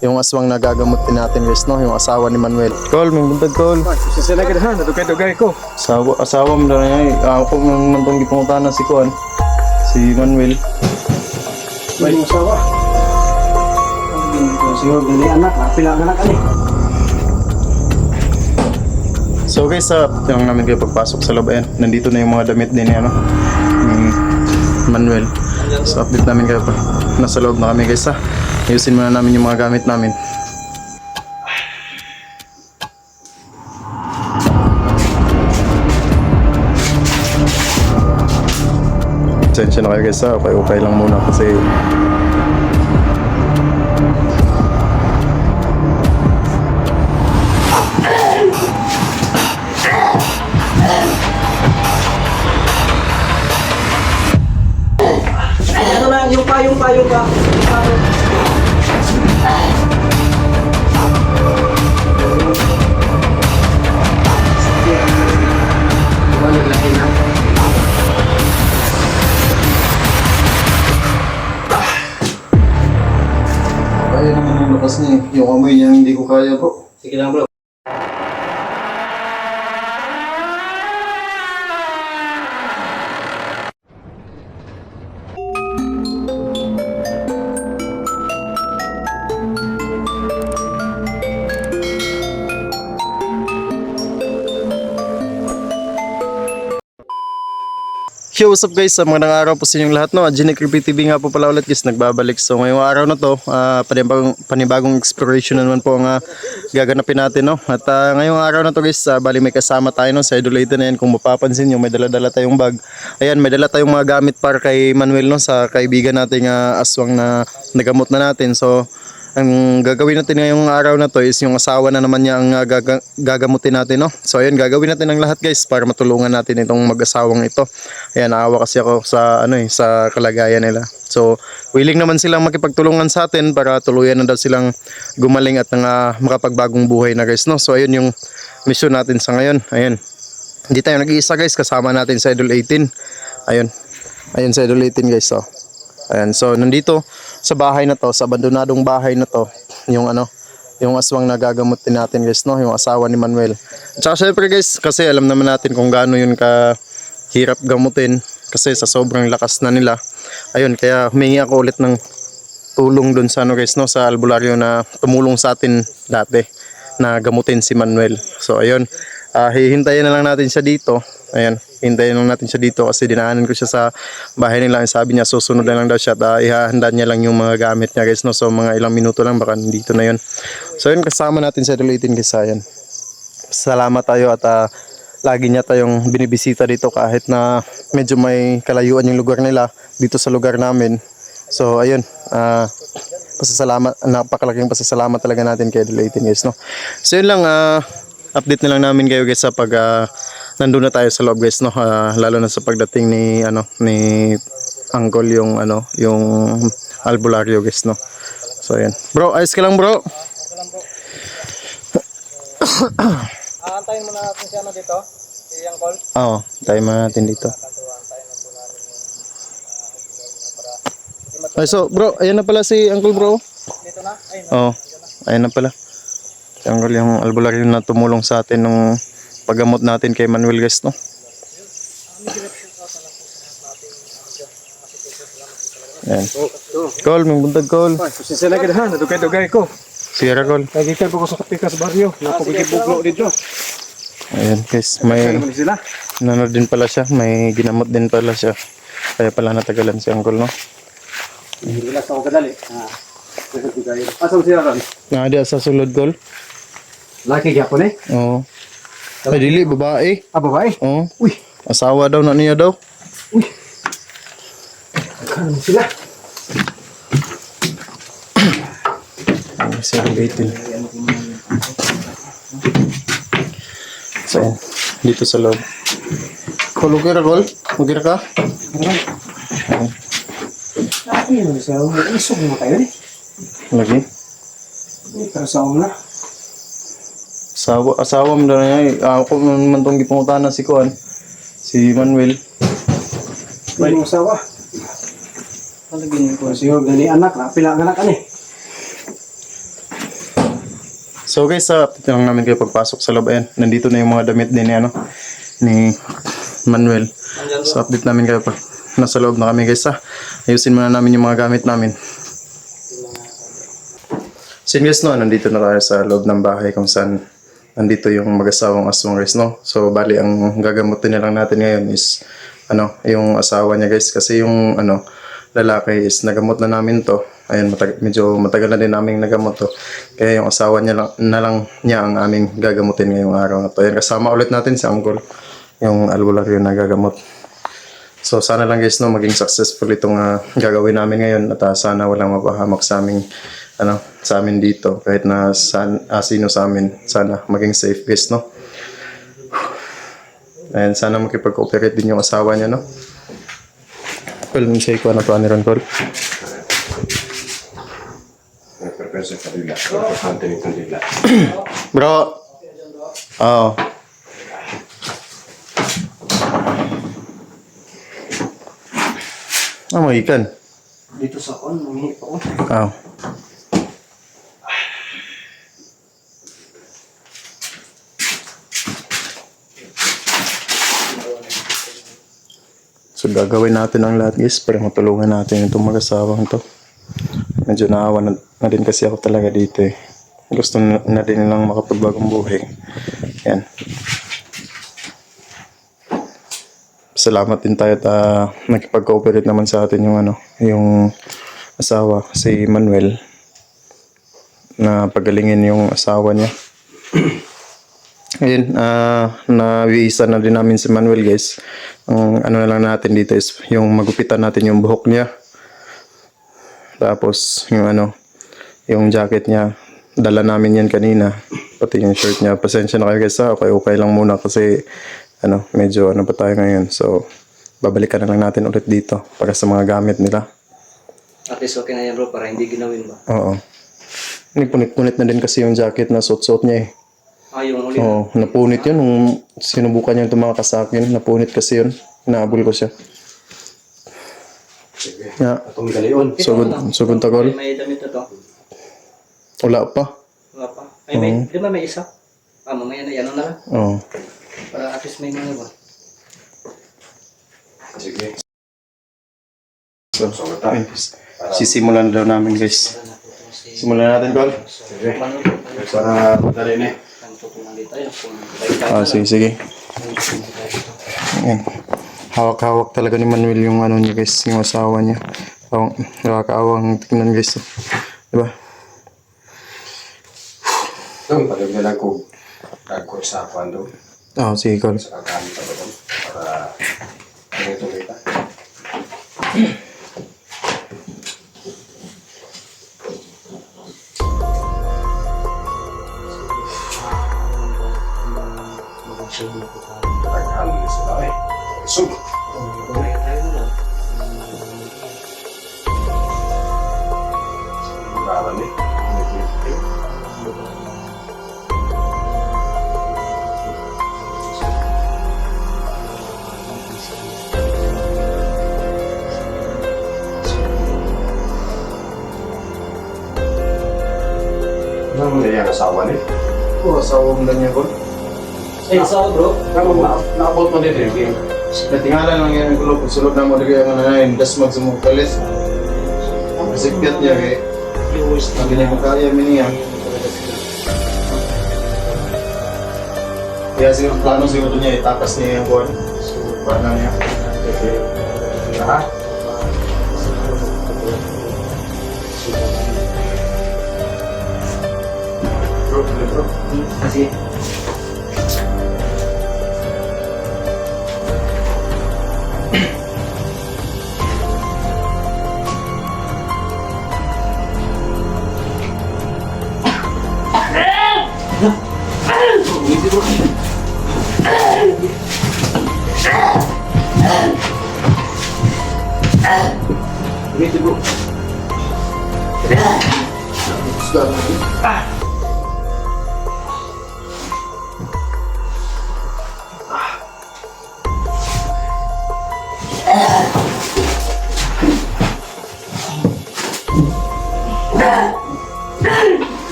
yung aswang na gagamutin natin guys no, yung asawa ni Manuel. Call, may buntag call. Sa lagi ha, nadugay-dugay ko. Asawa, asawa mo na niya. eh. Ako naman itong gipungutan na si Kuan. Si Manuel. May mga sawa. Siguro gali anak, pila anak ani. So guys, sa tinang namin kayo pagpasok sa loob, ayan, nandito na yung mga damit din ni ano, ni Manuel. So update namin kayo pa. Nasa loob na kami guys ha. Ayusin muna namin yung mga gamit namin. Sensya na kayo guys ha, okay-okay lang muna kasi Yung amoy niya hindi ko kaya bro. Sige lang bro. What's up guys? Sa mga araw po sa inyong lahat, no? Genic Creepy TV nga po pala ulit guys, nagbabalik. So ngayong araw na to, ah, panibagong, panibagong exploration na naman po ang ah, gaganapin natin, no? At ah, ngayong araw na to guys, ah, bali may kasama tayo, no? Sa idolator na yan, kung mapapansin nyo, may dala-dala tayong bag. Ayan, may dala tayong mga gamit para kay Manuel, no? Sa kaibigan nating ah, aswang na nagamot na natin. So, ang gagawin natin ngayong araw na to is yung asawa na naman niya ang uh, gaga- gagamutin natin no. So ayun gagawin natin ang lahat guys para matulungan natin itong mag-asawang ito. Ayan naawa kasi ako sa ano eh sa kalagayan nila. So willing naman silang makipagtulungan sa atin para tuluyan na daw silang gumaling at nga makapagbagong buhay na guys no. So ayun yung mission natin sa ngayon. Ayun. Hindi tayo nag-iisa guys kasama natin sa Idol 18. Ayun. Ayun sa Idol 18 guys oh. Ayan, so nandito sa bahay na to, sa abandonadong bahay na to, yung ano, yung aswang na gagamutin natin guys, no? Yung asawa ni Manuel. At saka syempre guys, kasi alam naman natin kung gaano yun ka hirap gamutin kasi sa sobrang lakas na nila. Ayun, kaya humingi ako ulit ng tulong dun sa ano guys, no? Sa albularyo na tumulong sa atin dati na gamutin si Manuel. So ayun, ah, hihintayin na lang natin siya dito. Ayan, hintayin lang natin siya dito kasi dinaanan ko siya sa bahay nila. Sabi niya susunod na lang daw siya at ah, ihahanda niya lang yung mga gamit niya guys. No? So mga ilang minuto lang baka nandito na yun. So yun kasama natin sa Delitin guys. Ayan. Salamat tayo at ah, lagi niya tayong binibisita dito kahit na medyo may kalayuan yung lugar nila dito sa lugar namin. So ayun, ah pasasalamat, napakalaking pasasalamat talaga natin kay Delitin guys. No? So yun lang, ah update na lang namin kayo guys sa pag ah, nandun na tayo sa loob guys no? Ah, lalo na sa pagdating ni ano ni Uncle yung ano yung albularyo guys no? So ayan. Bro ayos ka lang bro. Aantayin muna natin si ano dito. Si Angkol. oo tayo muna natin dito. Ay so bro ayan na pala si Uncle bro. Dito na. Ay, oo ayan na pala. Si Uncle yung albularyo na tumulong sa atin nung paggamot natin kay Manuel guys no Ayan. Call, may buntag call. sa lagi ha, nadugay-dugay ko. Sierra call. Nagikan ko sa Kapikas barrio. Napagigibuglo dito. Ayan guys, may Naman sila. nano din pala siya, may ginamot din pala siya. Kaya pala natagalan si Uncle, no? Relax ako kadali. Ah. Asa mo siya ron? Nga di sa sulod, Col. Laki gyapon eh. Oo. Ay, dili, babae. Ah, babae. Oo. Uy, Asawa daw na niya daw. uy. Ano sila? Sir Gaten. So. Dito sa loob. Col, okay ra, Col? Okay ra ka? Lagi. Ay, karasaw na. Asawa, asawa mo na eh. Ah, Ako naman itong gipungutan na si Kuan. Si Manuel. May mga asawa. Palagin ko. Siguro gali anak, pila anak ani. So guys, sa update lang namin kayo pagpasok sa loob. Ayan, nandito na yung mga damit din ni, ano, ni Manuel. So update namin kayo pag nasa loob na kami guys ha. Ayusin muna namin yung mga gamit namin. So guys no, nandito na tayo sa loob ng bahay kung saan nandito yung mag-asawang aswang guys no. So bali ang gagamutin na lang natin ngayon is ano, yung asawa niya guys kasi yung ano, lalaki is nagamot na namin to. Ayun, matag- medyo matagal na din namin nagamot to. Kaya yung asawa niya lang, na lang niya ang aming gagamutin ngayong araw na to. Ayun, kasama ulit natin si Uncle, yung albularyo na gagamot. So sana lang guys no maging successful itong ah, gagawin namin ngayon at ah, sana walang mapahamak sa aming ano sa amin dito kahit na san, ah, sino sa amin sana maging safe guys no. Ayan, sana makipag-cooperate din yung asawa niya, no? Well, say ko na to, Aniron kanila. Bro! Oo. Ah, may ikan. Dito sa on, humingi pa ako. Oo. So gagawin natin ang lahat guys para matulungan natin itong mag-asawang to. Medyo naawa na, na din kasi ako talaga dito eh. Gusto na, na din nilang makapagbagong buhay. Yan. Salamat din tayo at uh, nakipag-cooperate naman sa atin yung ano, yung asawa, si Manuel na pagalingin yung asawa niya. Ayun, ah na-visa na din namin si Manuel guys. Ang ano na lang natin dito is yung magupitan natin yung buhok niya. Tapos yung ano, yung jacket niya, dala namin yan kanina. Pati yung shirt niya. Pasensya na kayo guys ha, okay okay lang muna kasi ano, medyo ano pa tayo ngayon. So, babalikan na lang natin ulit dito para sa mga gamit nila. At least okay na yan bro, para hindi ginawin ba? Oo. Punit-punit na din kasi yung jacket na suot-suot niya eh. Ah, yung uli. Oo, napunit yun nung sinubukan niya tumakas sa akin. Napunit kasi yun. Inaabol ko siya. Sige. Yeah. Atong galion. Sugod, sugod tagol. May damit na to. Wala pa. Wala pa. Ay, may, di ba may isa? Ah, mamaya na, yan na lang. Oo. Para at least may mga ba? Sige. So, So, guys. Sisimulan na daw namin guys. Simulan natin, Col. Sige. Para madali na eh. Dito tayo. Ah, sige, sige. Ayan. Hawak-hawak talaga ni Manuel yung ano niya guys, yung asawa niya. Awang, nakakaawang tingnan guys. oh. Diba? Doon, padagdagan ko. Dagko sa kwan doon. Oo, sige, Col. Sa kagamit ako doon. Para ano ito Taghan sila eh. So, Marami. Ano na yung asawa niya? Oo, asawa mo lang niya, Col. Bro. Na? Mo eh. Natingala lang yan ang gulo kung sulod na mo lagi ang ano na yun, das magsumukalis. Masigkat niya kay Viewers Pag hindi mo kaya miniya. Kaya siguro plano siguro niya itakas niya yung buwan. Paano niya? Ha? Bro, bro. Kasi, Dito bro. Stop. Ah!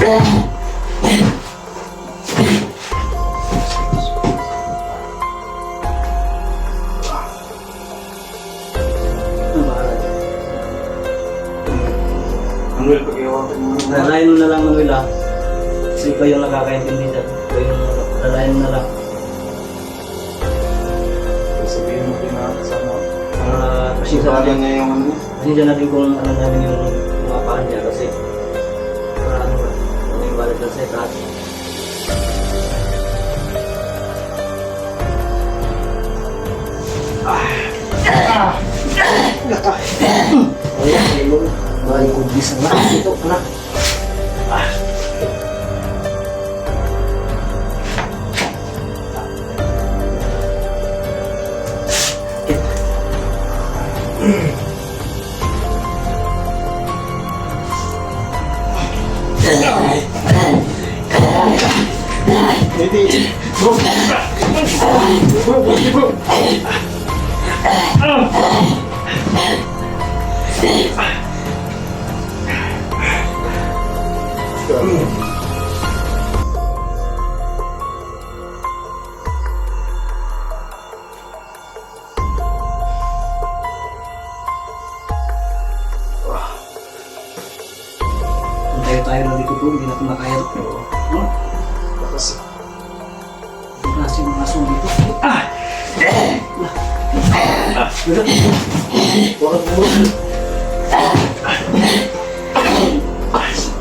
Yeah. Sabihin mo din na kasama. Ah, pasensya na din. niya yung ano niya. Pasensya na din kung ano namin yung mga paan niya kasi para ano ba, ano yung balik lang sa lahat. Ayan, ayun. Bali ko bisa na. Ito, anak. Tayo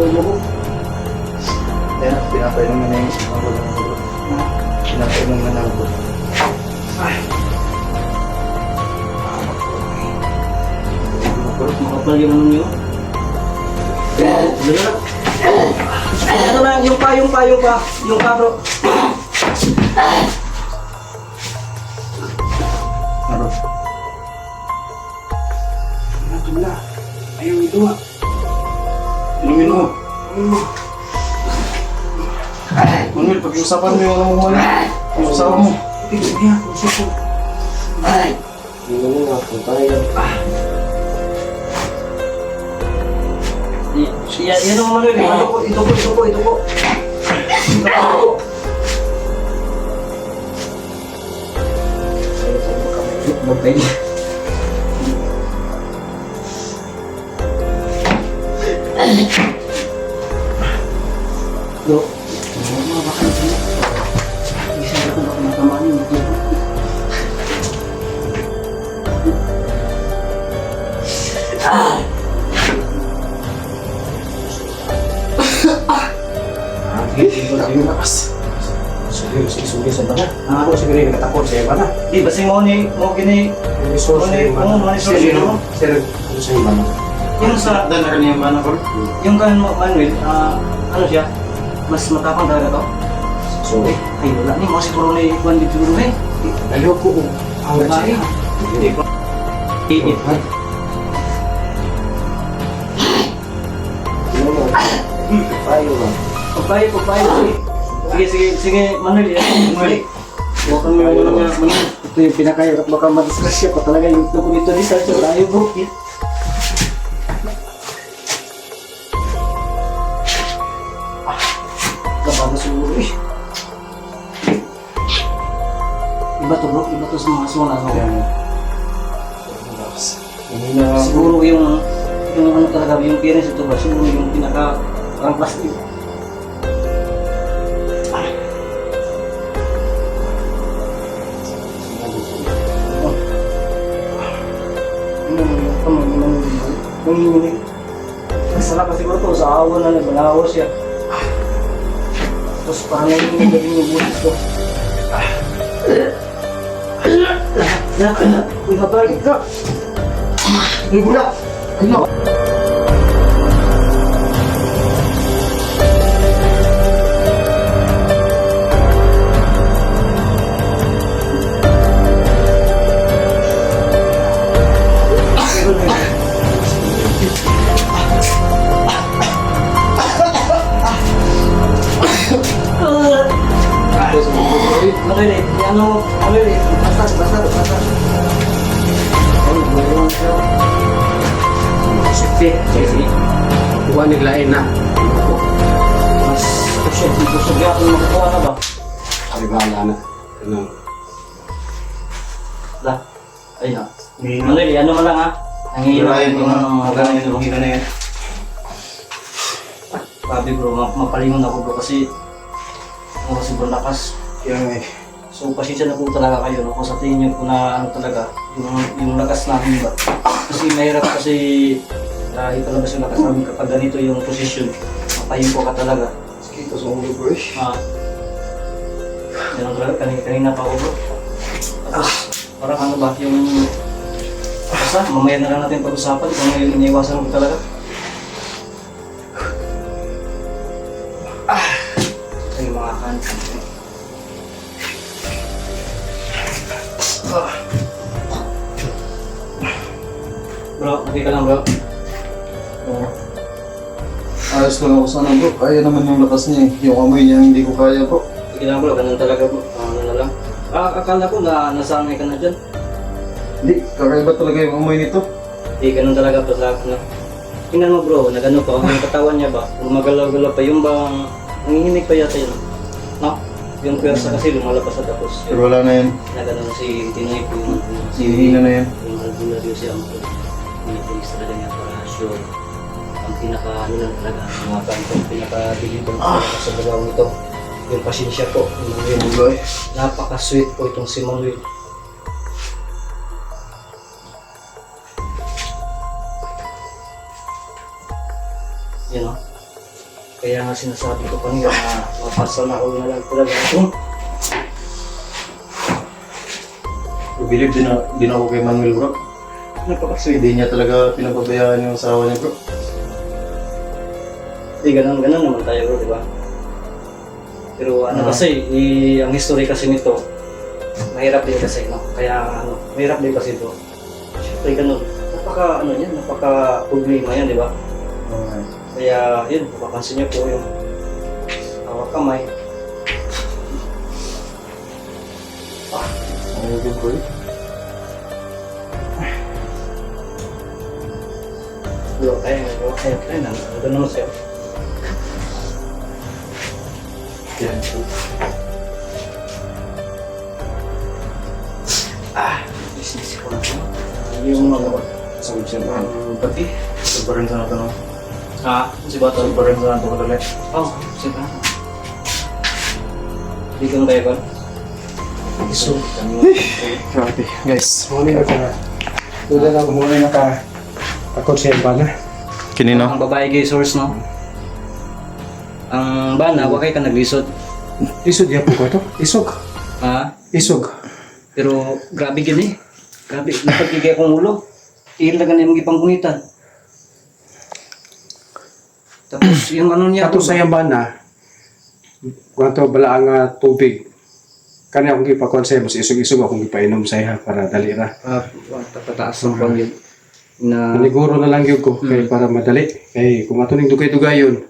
Mo, mo? Ayan, pinapainom na yung ako ng bro. Pinapainom na ng bro. Bro, makapal yung ano nyo. Ano na? Ano na, yung pa, yung pa, yung pa, yung pa bro. Ano? Ito na. Ayaw ito ah. Manuel, pag-iusapan mo yung ano mo. Yung usawa mo. Tignan niya. Ko. Hindi mo nga, kung tayo. Yan, yan ang Manuel, ito po, ito po, ito po, ito po. Ito po. Magpay. Yo, Na yung lakas. Sige, sige sa bana. Ah. Ako siguro yung nakatakot sa bana. Di basing mo ni mo gini Yung source Ano sa yung- bana. ano, ano sa bana? yung sa Dan na rin yung mana ko. yung kan mo Manuel ah ano siya mas matapang to. So, Eh, ay wala ni mo siguro ni Juan di siguro eh. ko kung ang Babae. Hindi. Eh, Papayo, papayo. Sige, sige, sige, Manuel. eh, Manuel. Bukan mo yung niya, Manuel. Ito yung pinakaya at baka madisgrasya pa talaga yung tuko dito ni Sergio. Tayo bro. Ah, Kabaga siguro eh. Iba to bro, iba to sa mga. Hindi na Siguro yung yung ano talaga, yung parents ito ba, siguro yung pinaka parang plastic. Nanginginig. Masala kasi siguro to, sa awa na nabalawa siya. Tapos parang nanginginig na rin yung buhay ko. Lahat, uy, mabalik ka. Hindi na. Manuel, ano, Manuel, basag, basag, basag. Ay, mayroon siya. Sige, sige. Kuha niglain na. Mas kusog, kusog ako na makukuha na ba? Ay, bahala na. Ano? La, ay na. Manuel, ano mo lang ha? Nangihilang yung ano, mga ganyan. Makita na yan. Sabi bro, ma- mapalingon ako bro kasi ano kasi bro lakas. Yan eh. So pasensya na po talaga kayo no? kung sa tingin niyo po na ano talaga yung, yung lakas namin ba. Kasi mahirap kasi uh, ipalabas yung lakas namin kapag ganito yung posisyon. Mapahinto ka talaga. Sige, ito sa ulo bro eh. Ah. Yan ang talaga, kanina, kanina pa ako bro. Ah, parang ano ba, yung... Basta, mamaya na lang natin pag-usapan kung ngayon iniiwasan ko talaga. Ah! Ay, mga kanto. Bro, okay ka lang bro. Oo. Ayos lang ako sana bro. Kaya naman yung lakas niya eh. Yung amoy niya hindi ko kaya bro. Sige lang bro, ganun talaga bro. Ano na lang. Ah, akala ko na nasanay ka na dyan. Hindi, kakaiba talaga yung amoy nito. Eh, ganun talaga pa sa akin. Tingnan mo bro, nagano pa, yung katawan niya ba, gumagalaw-galaw pa, yung bang, nanginginig pa yata yun. Yung pwersa kasi lumalabas sa tapos. Pero wala na yan. Nagano si Tinoy po yung, Sinihina na yan. yung albularyo siya ang pinitilis talaga niya para sure. Ang pinaka, ano lang talaga, mga kanto, pinaka-deliver sa dalawang ito. Yung pasensya po, yung. Ulay. Napaka-sweet po itong si Manuel. Kaya nga sinasabi ko kanina na mapasa na lang talaga ito. Believe din, na, din ako kay Manuel bro. Napakaswede niya talaga pinapabayaan yung asawa niya bro. Di ganun, ganun naman tayo bro, di ba? Pero ano Ah. kasi, i- ang history kasi nito, mahirap din kasi, no? Kaya ano, mahirap din kasi ito. Siyempre ganun. Napaka, ano yan, napaka problema yan, di ba? Okay. Kaya yun, mapapansin niyo po yung hawak kamay. Ano yung? Bro, kaya nga, bro, kaya, kaya na, ano naman sa'yo? Yan. Business ko na po. Yung mga Sabi siya um, pati. Sabarin sa natin no? Ah, si Bato. Sabarin sa natin kadali. Oh, sige. Hindi ko na kayo ba? So, Grabe. Guys. muli na ka. Tulad lang, muli na ka. Kakonserba na. Kinino? Ang babae kay source, no? Ang bana, wakay ka naglisod. Isog yan po ko ito. Isog. Ha? Isog. Pero grabe gini. Grabe, napagigay akong ulo. Ilagan na yung mga panggunitan. Tapos yung ano niya, Ato sa yambana, kwanto bala ang ah, tubig. Kani akong gipakonserba sa isog-isog akong gipainom sa iya para dali ra. uh, tapataas ng pang yun. Na, Maniguro na lang yun ko kay para madali. Kay kung matuning dugay-dugayon.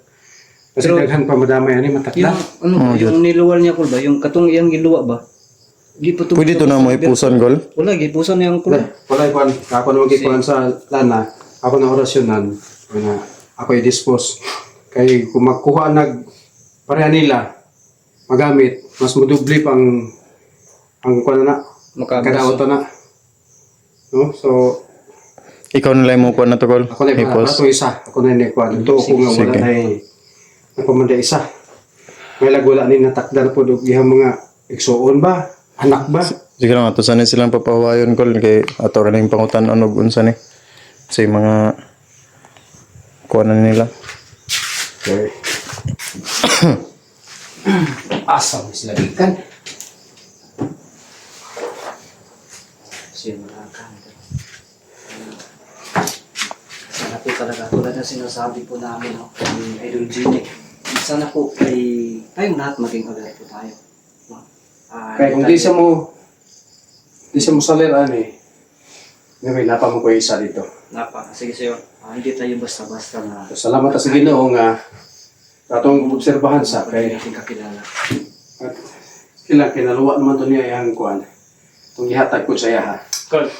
Kasi Pero- daghan pa madamay ani yung, matakda. ano ba, yung niluwal niya ko ba, yung katong iyang giluwa ba? Di pa Pwede to na mo ipusan gol? Wala, gipusan na yung kulo. Wala ikuan, ako naman gikuan sa lana, ako na orasyonan, na ako i-dispose. Kay kung magkuha nag pareha nila magamit, mas modubli pang ang kuan na Makabos. na. No? So, Ikaw na lang mo po na to gol? ako na yung ato isa, ako na yung kuan. Ito ko nga wala na napamanda isa. May lagwala ni natakdar po ihang mga igsuon ba? Anak ba? Sige lang, ato sana silang papahawayon gol. Kay ato rin yung pangutan ano unsa ni. Sa mga kuha na nila. Okay. Asam sila gikan. Sino na ka? po talaga. Tulad ng sinasabi po namin, no, kay Idol. Sana po ay tayong lahat maging alert po tayo. No? Ah, Kaya kung tayo- di siya mo, di siya mo saliran eh, ngayon, napa mo ko isa dito. Napa, sige sir. Ah, hindi tayo basta-basta na Salamat sa Ginoo nga katong obserbahan sa kay natin kakilala. at kailang kinaluwa naman to niya yung kuan. Itong ihatag ko sa iya ha. Kurt,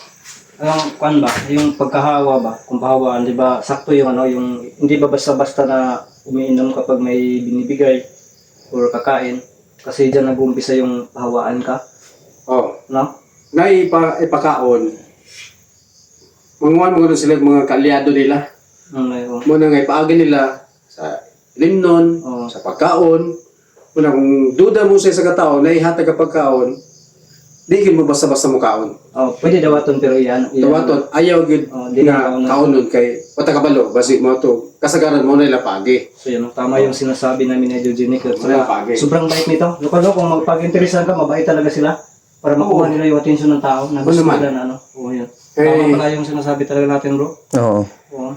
ang kwan ba, yung pagkahawa ba, kung pahawaan, di ba, sakto yung ano, yung, hindi ba basta-basta na umiinom kapag may binibigay or kakain, kasi dyan nag-uumpisa yung pahawaan ka, Oh, no? na ipa, ipakaon. Manguan mo sila mga kalyado nila. Ano yung, Muna nga ipaagi nila sa limnon, oh, sa pagkaon. Muna kung duda mo sa isa katao na ihatag ka pagkaon, di kin mo basta-basta mo kaon. oh, pwede dawaton pero yan, yan Tawaton, ayaw gid Oh, di nga na kaon na. kaunon kay pata kabalo basi mo to kasagaran mo na ila pagi. So yan, tama yung sinasabi namin ni Eugenic. At Wala saka, pagi. sobrang bait nito. Lukalo, kung magpag-interesan ka, mabait talaga sila. Para makuha nila yung attention ng tao na Oo gusto naman. nila na ano. Oo, yun. Eh, Tama pala yung sinasabi talaga natin, bro. Oo. Oo.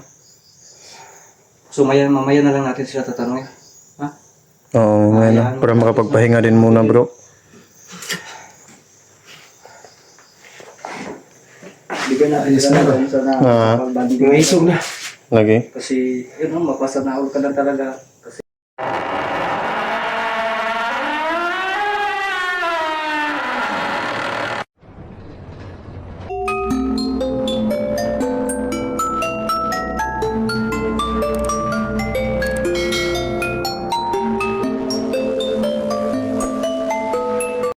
So maya, mamaya na lang natin sila tatanungin. Ha? Oo, ngayon na. Para makapagpahinga din muna bro. Bigyan natin sila ng sa na Ah. pagbanding. Nga isog na. Lagi. Kasi, yun, mapasa na all ka lang talaga. Kasi